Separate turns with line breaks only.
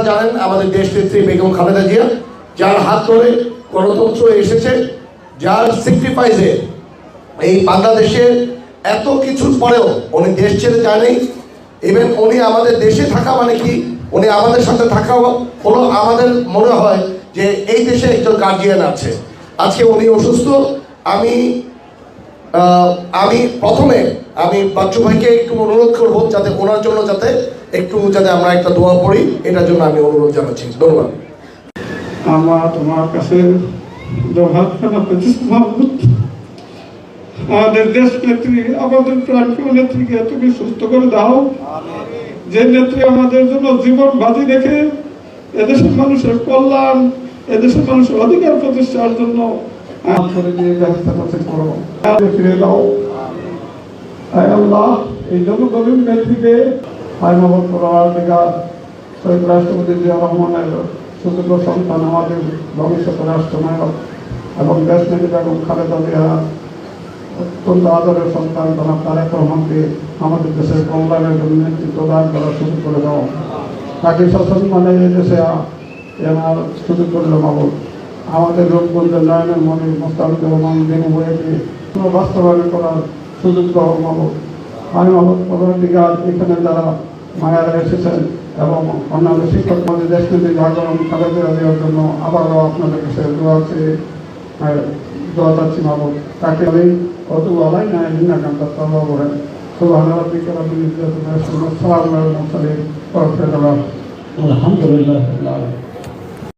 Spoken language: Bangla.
আপনারা জানেন আমাদের দেশ নেত্রী বেগম খালেদা জিয়া, যার হাত ধরে গণতন্ত্র এসেছে, যার স্যাক্রিফাইসে এই বাংলাদেশে এত কিছুর পরেও উনি দেশ ছেড়ে যায়নি। ইভেন উনি আমাদের দেশে থাকা মানে কি? উনি আমাদের সাথে থাকা হলো আমাদের মনে হয় যে এই দেশে একজন গার্জিয়ান আছে। আজকে উনি অসুস্থ, আমি আমি প্রথমে আমি বাচ্চু ভাইকে একটু অনুরোধ করব যাতে ওনার জন্য যাতে একটু যাতে আমরা একটা দোয়া পড়ি, এটার জন্য আমি অনুরোধ জানাচ্ছি। ধন্যবাদ।
আমার তোমার কাছে আমাদের দেশ নেত্রী, আমাদের প্রাণপ্রিয় নেত্রীকে তুমি সুস্থ করে দাও। যে নেত্রী আমাদের জন্য জীবন বাজি রেখে এদেশের মানুষের কল্যাণ, এদেশের মানুষের অধিকার প্রতিষ্ঠার জন্য করে এই জনগণের আয় মোহাম্মদ করার শহীদ রাষ্ট্রপতি জিয়া রহমানের সুযোগ্য সন্তান আমাদের ভবিষ্যৎ রাষ্ট্রনায়ক এবং দেশ নেত্রী বেগম খালেদা জিয়া, অত্যন্ত আদরের সন্তান তথা তারেক রহমানকে আমাদের দেশের কল্যাণের জন্য নেতৃত্ব দান করার সুযোগ করে দাও। তাকে শাসন মানে এই দেশে এনার সুযোগ করে দেওয়া আমাদের রূপগঞ্জের নয়নের মনে মোস্তাফিজুর রহমান দিনু বইকে বাস্তবায়ন করার সুযোগ দেওয়া মাবুদ। আমি দিগার এখানে যারা মায়ারা এসেছেন এবং অন্যান্য শিক্ষক আমাদের দেশ নেত্রী জাগরণ খালেদা দেওয়ার জন্য আবারও আপনাদের কাছে দোয়া আর দোয়া চাচ্ছি মাবুদ। তাকে আমি কত বলাই না হিন্না কান্তা সাল্লাহ ওয়া আলহামদুলিল্লাহি